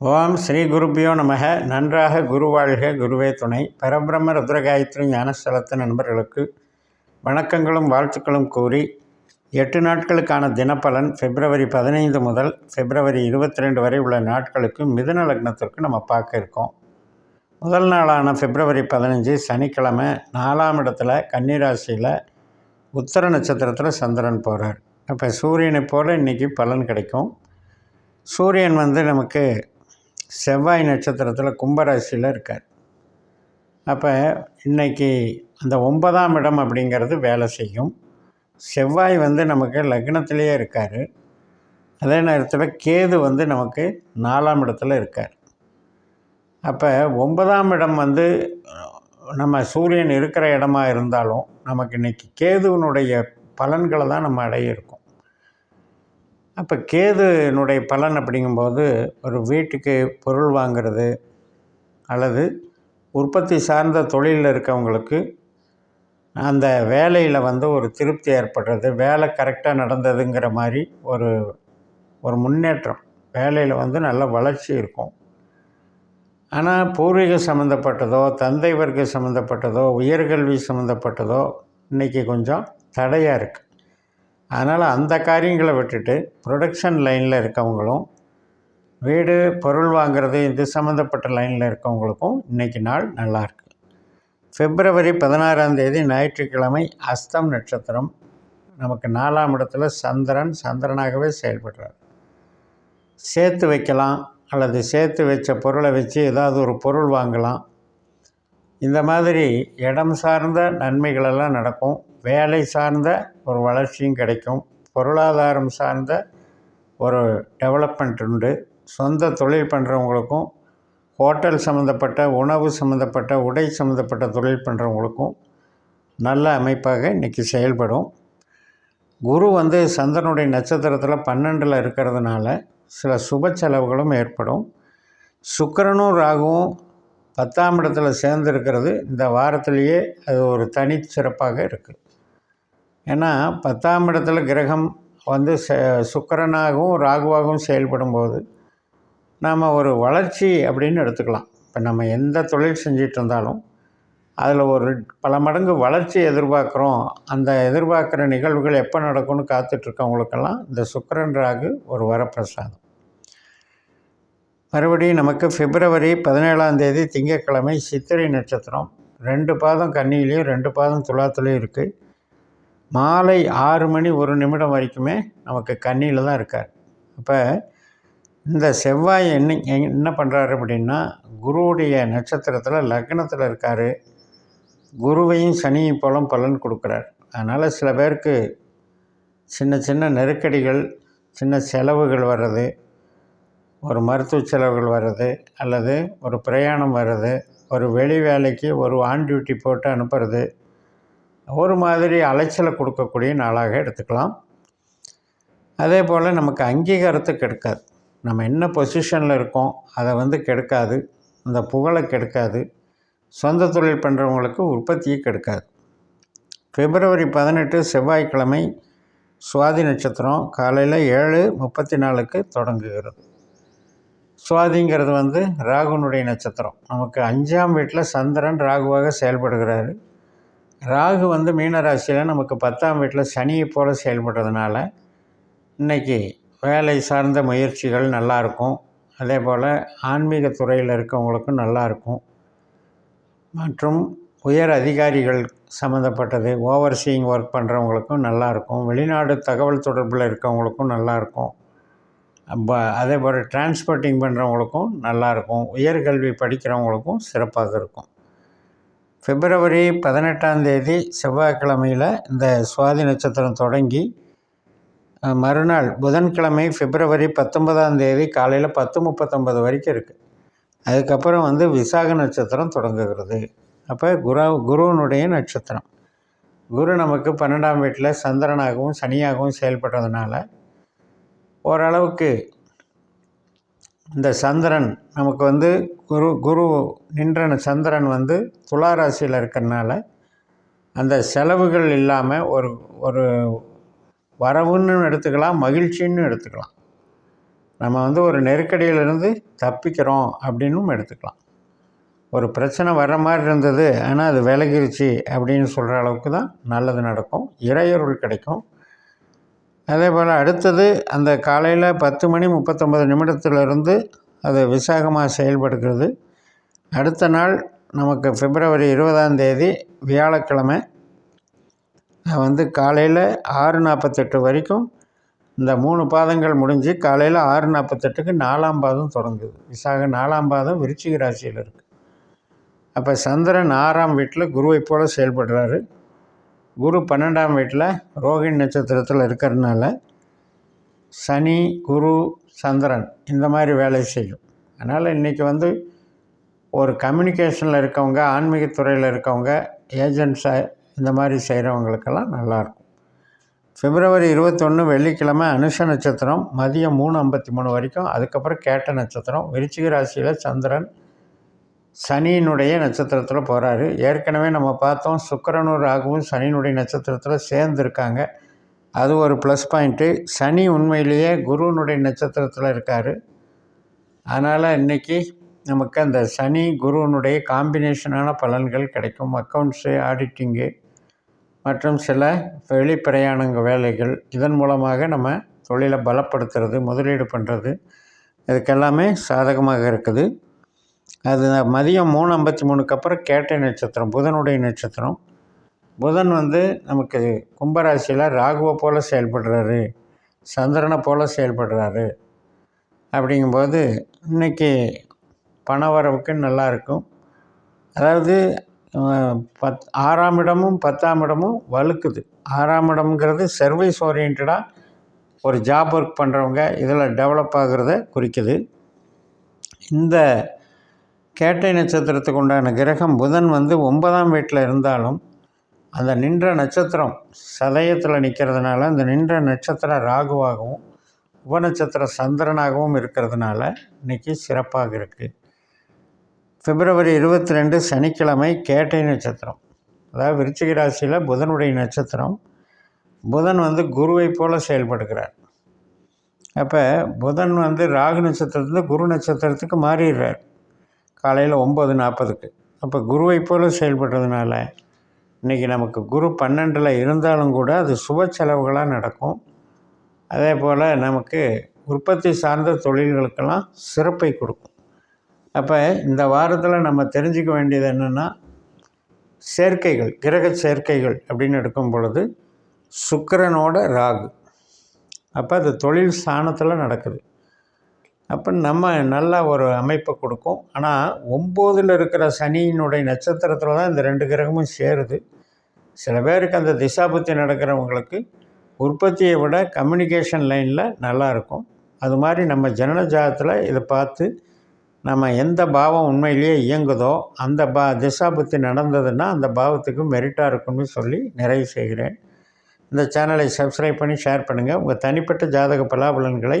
ஓம் ஸ்ரீ குருப்பியோ நமக. நன்றாக குரு வாழ்க குருவே துணை. பரபிரம்ம ருத்ரகாயத்ரி ஞானஸ்தலத்து நண்பர்களுக்கு வணக்கங்களும் வாழ்த்துக்களும் கூறி எட்டு நாட்களுக்கான தினப்பலன் பிப்ரவரி பதினைந்து முதல் பிப்ரவரி இருபத்தி ரெண்டு வரை உள்ள நாட்களுக்கு மிதுன லக்னத்திற்கு நம்ம பார்க்க இருக்கோம். முதல் நாளான பிப்ரவரி பதினஞ்சு சனிக்கிழமை நாலாம் இடத்துல கன்னிராசியில் உத்தர நட்சத்திரத்தில் சந்திரன் போகிறார் அப்போ சூரியனை போல் இன்றைக்கி பலன் கிடைக்கும். சூரியன் வந்து நமக்கு செவ்வாய் நட்சத்திரத்தில் கும்பராசியில் இருக்கார். அப்போ இன்னைக்கு அந்த ஒன்பதாம் இடம் அப்படிங்கிறது வேலை செய்யும். செவ்வாய் வந்து நமக்கு லக்னத்திலேயே இருக்கார். அதே நேரத்தில் கேது வந்து நமக்கு நாலாம் இடத்துல இருக்கார். அப்போ ஒன்பதாம் இடம் வந்து நம்ம சூரியன் இருக்கிற இடமா இருந்தாலும் நமக்கு இன்றைக்கி கேதுவனுடைய பலன்களை தான் நம்ம அடைய இருக்கோம். அப்போ கேதுனுடைய பலன் அப்படிங்கும்போது ஒரு வீட்டுக்கு பொருள் வாங்கிறது அல்லது உற்பத்தி சார்ந்த தொழிலில் இருக்கவங்களுக்கு அந்த வேலையில் வந்து ஒரு திருப்தி ஏற்படுறது வேலை கரெக்டாக நடந்ததுங்கிற மாதிரி ஒரு ஒரு முன்னேற்றம். வேலையில் வந்து நல்ல வளர்ச்சி இருக்கும். ஆனால் பூர்வீக சம்மந்தப்பட்டதோ தந்தை வர்க்க சம்மந்தப்பட்டதோ உயர்கல்வி சம்மந்தப்பட்டதோ இன்றைக்கி கொஞ்சம் தடையாக இருக்குது அதனால் அந்த காரியங்களை விட்டுட்டு ப்ரொடக்ஷன் லைனில் இருக்கவங்களும் வீடு பொருள் வாங்கிறது இது சம்மந்தப்பட்ட லைனில் இருக்கவங்களுக்கும் இன்றைக்கி நாள் நல்லாயிருக்கு பிப்ரவரி பதினாறாம் தேதி ஞாயிற்றுக்கிழமை அஸ்தம் நட்சத்திரம். நமக்கு நாலாம் இடத்துல சந்திரன் சந்திரனாகவே செயல்படுறார். சேர்த்து வைக்கலாம் அல்லது சேர்த்து வச்ச பொருளை வச்சு ஏதாவது ஒரு பொருள் வாங்கலாம். இந்த மாதிரி இடம் சார்ந்த நன்மைகளெல்லாம் நடக்கும். வேலை சார்ந்த ஒரு வளர்ச்சியும் கிடைக்கும். பொருளாதாரம் சார்ந்த ஒரு டெவலப்மெண்ட் உண்டு. சொந்த தொழில் பண்ணுறவங்களுக்கும் ஹோட்டல் சம்மந்தப்பட்ட உணவு சம்மந்தப்பட்ட உடை சம்மந்தப்பட்ட தொழில் பண்ணுறவங்களுக்கும் நல்ல அமைப்பாக இன்றைக்கி செயல்படும். குரு வந்து சந்திரனுடைய நட்சத்திரத்தில் பன்னெண்டில் இருக்கிறதுனால சில சுப செலவுகளும் ஏற்படும். சுக்கரனும் ராகுவும் பத்தாம் இடத்துல சேர்ந்துருக்கிறது இந்த வாரத்திலேயே அது ஒரு தனிச்சிறப்பாக இருக்குது ஏன்னா பத்தாம் இடத்துல கிரகம் வந்து சுக்கரனாகவும் ராகுவாகவும் செயல்படும் போது நாம் ஒரு வளர்ச்சி அப்படின்னு எடுத்துக்கலாம். இப்போ நம்ம எந்த தொழில் செஞ்சிட்டு இருந்தாலும் அதில் ஒரு பல மடங்கு வளர்ச்சி எதிர்பார்க்குறோம். அந்த எதிர்பார்க்குற நிகழ்வுகள் எப்போ நடக்கும்னு காத்துட்ருக்கவங்களுக்கெல்லாம் இந்த சுக்கரன் ராகு ஒரு வரப்பிரசாதம். மறுபடியும் நமக்கு பிப்ரவரி பதினேழாம் தேதி திங்கட்கிழமை சித்திரை நட்சத்திரம். ரெண்டு பாதம் கன்னியிலையும் ரெண்டு பாதம் துலாத்துலேயும் இருக்குது மாலை ஆறு மணி ஒரு நிமிடம் வரைக்குமே நமக்கு கன்னியில் தான் இருக்கார். அப்போ இந்த செவ்வாய் என்ன என்ன பண்ணுறாரு அப்படின்னா குருவுடைய நட்சத்திரத்தில் லக்னத்தில் இருக்கார். குருவையும் சனியும் போலும் பலன் கொடுக்குறார். அதனால் சில பேருக்கு சின்ன சின்ன நெருக்கடிகள் சின்ன செலவுகள் வர்றது ஒரு மருத்துவ செலவுகள் வர்றது அல்லது ஒரு பிரயாணம் வர்றது ஒரு வெளி வேலைக்கு ஒரு ஆன் டியூட்டி போட்டு அனுப்புறது ஒரு மாதிரி அலைச்சலை கொடுக்கக்கூடிய நாளாக எடுத்துக்கலாம். அதே போல் நமக்கு அங்கீகாரத்தை கெடுக்காது. நம்ம என்ன பொசிஷனில் இருக்கோம் அதை வந்து கெடுக்காது. அந்த புகழை கெடுக்காது. சொந்த தொழில் பண்ணுறவங்களுக்கு உற்பத்தியை கெடுக்காது. பிப்ரவரி பதினெட்டு செவ்வாய்க்கிழமை சுவாதி நட்சத்திரம் காலையில் ஏழு முப்பத்தி நாலுக்கு தொடங்குகிறது. சுவாதிங்கிறது வந்து ராகுனுடைய நட்சத்திரம். நமக்கு அஞ்சாம் வீட்டில் சந்திரன் ராகுவாக செயல்படுகிறாரு. ராகு வந்து மீனராசியில் நமக்கு பத்தாம் வீட்டில் சனியை போல் செயல்படுறதுனால இன்றைக்கி வேலை சார்ந்த முயற்சிகள் நல்லாயிருக்கும் அதே போல் ஆன்மீக துறையில் இருக்கவங்களுக்கும் நல்லாயிருக்கும் மற்றும் உயர் அதிகாரிகள் சம்மந்தப்பட்டது ஓவர்சீயிங் ஒர்க் பண்ணுறவங்களுக்கும் நல்லாயிருக்கும் வெளிநாடு தகவல் தொடர்பில் இருக்கவங்களுக்கும் நல்லாயிருக்கும் அதே போல் டிரான்ஸ்போர்ட்டிங் பண்ணுறவங்களுக்கும் நல்லாயிருக்கும் உயர்கல்வி படிக்கிறவங்களுக்கும் சிறப்பாக இருக்கும். பிப்ரவரி பதினெட்டாம் தேதி செவ்வாய்க்கிழமையில் இந்த சுவாதி நட்சத்திரம் தொடங்கி மறுநாள் புதன்கிழமை பிப்ரவரி பத்தொன்பதாம் தேதி காலையில் பத்து முப்பத்தொம்பது வரைக்கும் இருக்குது அதுக்கப்புறம் வந்து விசாக நட்சத்திரம் தொடங்குகிறது. அப்போ குரு குருவனுடைய நட்சத்திரம். குரு நமக்கு பன்னெண்டாம் வீட்டில் சந்திரனாகவும் சனியாகவும் செயல்படுறதுனால ஓரளவுக்கு இந்த சந்திரன் நமக்கு வந்து குரு குரு நின்றன சந்திரன் வந்து துளாராசியில் இருக்கிறனால அந்த செலவுகள் இல்லாமல் ஒரு ஒரு வரவுன்னு எடுத்துக்கலாம் மகிழ்ச்சின்னு எடுத்துக்கலாம். நம்ம வந்து ஒரு நெருக்கடியிலிருந்து தப்பிக்கிறோம் அப்படின்னும் எடுத்துக்கலாம். ஒரு பிரச்சனை வர்ற மாதிரி இருந்தது ஆனால் அது விலகிருச்சு அப்படின்னு சொல்கிற அளவுக்கு தான் நல்லது நடக்கும். இறையொருள் கிடைக்கும். அதே போல் அடுத்தது அந்த காலையில் பத்து மணி முப்பத்தொம்பது நிமிடத்திலிருந்து அது விசாகமாக செயல்படுகிறது. அடுத்த நாள் நமக்கு பிப்ரவரி இருபதாம் தேதி வியாழக்கிழமை வந்து காலையில் ஆறு நாற்பத்தெட்டு வரைக்கும் இந்த மூணு பாதங்கள் முடிஞ்சு காலையில் ஆறு நாற்பத்தெட்டுக்கு நாலாம் பாதம் தொடங்குது. விசாக நாலாம் பாதம் விருச்சிக ராசியில் இருக்குது அப்போ சந்திரன் ஆறாம் வீட்டில் குருவைப் போல் செயல்படுறாரு. குரு பன்னெண்டாம் வீட்டில் ரோகிணி நட்சத்திரத்தில் இருக்கிறதுனால சனி குரு சந்திரன் இந்த மாதிரி வேலை செய்யும். அதனால் இன்றைக்கி வந்து ஒரு கம்யூனிகேஷனில் இருக்கவங்க ஆன்மீகத்துறையில் இருக்கவங்க ஏஜென்ட்ஸை இந்த மாதிரி செய்கிறவங்களுக்கெல்லாம் நல்லாயிருக்கும். பிப்ரவரி இருபத்தொன்று வெள்ளிக்கிழமை அனுஷ நட்சத்திரம் மதியம் மூணு ஐம்பத்தி மூணு வரைக்கும் அதுக்கப்புறம் கேட்ட நட்சத்திரம் விருச்சிக ராசியில் சந்திரன் சனியினுடைய நட்சத்திரத்தில் போகிறாரு ஏற்கனவே நம்ம பார்த்தோம் சுக்கரனும் ராகுவும் சனியினுடைய நட்சத்திரத்தில் சேர்ந்துருக்காங்க. அது ஒரு ப்ளஸ் பாயிண்ட்டு சனி உண்மையிலேயே குருவனுடைய நட்சத்திரத்தில் இருக்கார். அதனால் இன்றைக்கி நமக்கு அந்த சனி குருவனுடைய காம்பினேஷனான பலன்கள் கிடைக்கும். அக்கௌண்ட்ஸு ஆடிட்டிங்கு மற்றும் சில வெளிப்பிரயாணங்க வேலைகள். இதன் மூலமாக நம்ம தொழிலை பலப்படுத்துறது முதலீடு பண்ணுறது இதுக்கெல்லாமே சாதகமாக இருக்குது. அது மதியம் மூணு ஐம்பத்தி மூணுக்கு அப்புறம் கேட்டை நட்சத்திரம் புதனுடைய நட்சத்திரம். புதன் வந்து நமக்கு கும்பராசியில் ராகுவை போல் செயல்படுறாரு சந்திரனை போல் செயல்படுறாரு. அப்படிங்கும்போது இன்றைக்கி பண வரவுக்கு நல்லாயிருக்கும் அதாவது பத் ஆறாம் இடமும் பத்தாம் இடமும் வலுக்குது. ஆறாம் இடம்ங்கிறது சர்வீஸ் ஓரியன்டாக ஒரு ஜாப் ஒர்க் பண்ணுறவங்க இதில் டெவலப் ஆகிறத குறிக்குது. இந்த கேட்டை நட்சத்திரத்துக்கு உண்டான கிரகம் புதன் வந்து ஒன்பதாம் வீட்டில் இருந்தாலும் அந்த நின்ற நட்சத்திரம் சதயத்தில் நிற்கிறதுனால அந்த நின்ற நட்சத்திரம் ராகுவாகவும் உபநட்சத்திரம் சந்திரனாகவும் இருக்கிறதுனால இன்றைக்கி சிறப்பாக இருக்குது பிப்ரவரி இருபத்தி ரெண்டு சனிக்கிழமை கேட்டை நட்சத்திரம். அதாவது விருச்சிக ராசியில் புதனுடைய நட்சத்திரம். புதன் வந்து குருவை போல் செயல்படுகிறார். அப்போ புதன் வந்து ராகு நட்சத்திரத்துலேருந்து குரு நட்சத்திரத்துக்கு மாறிடுறார். காலையில் ஒம்பது நாற்பதுக்கு. அப்போ குருவை போல் செயல்படுறதுனால இன்றைக்கி நமக்கு குரு பன்னெண்டில் இருந்தாலும் கூட அது சுப செலவுகளாக நடக்கும். அதே போல் நமக்கு உற்பத்தி சார்ந்த தொழில்களுக்கெல்லாம் சிறப்பை கொடுக்கும். அப்போ இந்த வாரத்தில் நம்ம தெரிஞ்சுக்க வேண்டியது என்னென்னா சேர்க்கைகள் கிரக சேர்க்கைகள் அப்படின்னு எடுக்கும் பொழுது சுக்கரனோட ராகு. அப்போ அது தொழில் ஸ்தானத்தில் நடக்குது. அப்போ நம்ம நல்ல ஒரு அமைப்பை கொடுக்கும். ஆனால் ஒம்போதில் இருக்கிற சனியினுடைய நட்சத்திரத்தில் தான் இந்த ரெண்டு கிரகமும் சேருது. சில பேருக்கு அந்த திசாபுத்தி நடக்கிறவங்களுக்கு உற்பத்தியை விட கம்யூனிகேஷன் லைனில் நல்லாயிருக்கும் அது மாதிரி நம்ம ஜனன ஜாதத்தில் இதை பார்த்து நம்ம எந்த பாவம் உண்மையிலேயே இயங்குதோ அந்த பா திசாபுத்தி நடந்ததுன்னா அந்த பாவத்துக்கு மெரிட்டாக இருக்கும்னு சொல்லி நிறைவு செய்கிறேன். இந்த சேனலை சப்ஸ்கிரைப் பண்ணி ஷேர் பண்ணுங்கள் உங்கள் தனிப்பட்ட ஜாதக பலாபலன்களை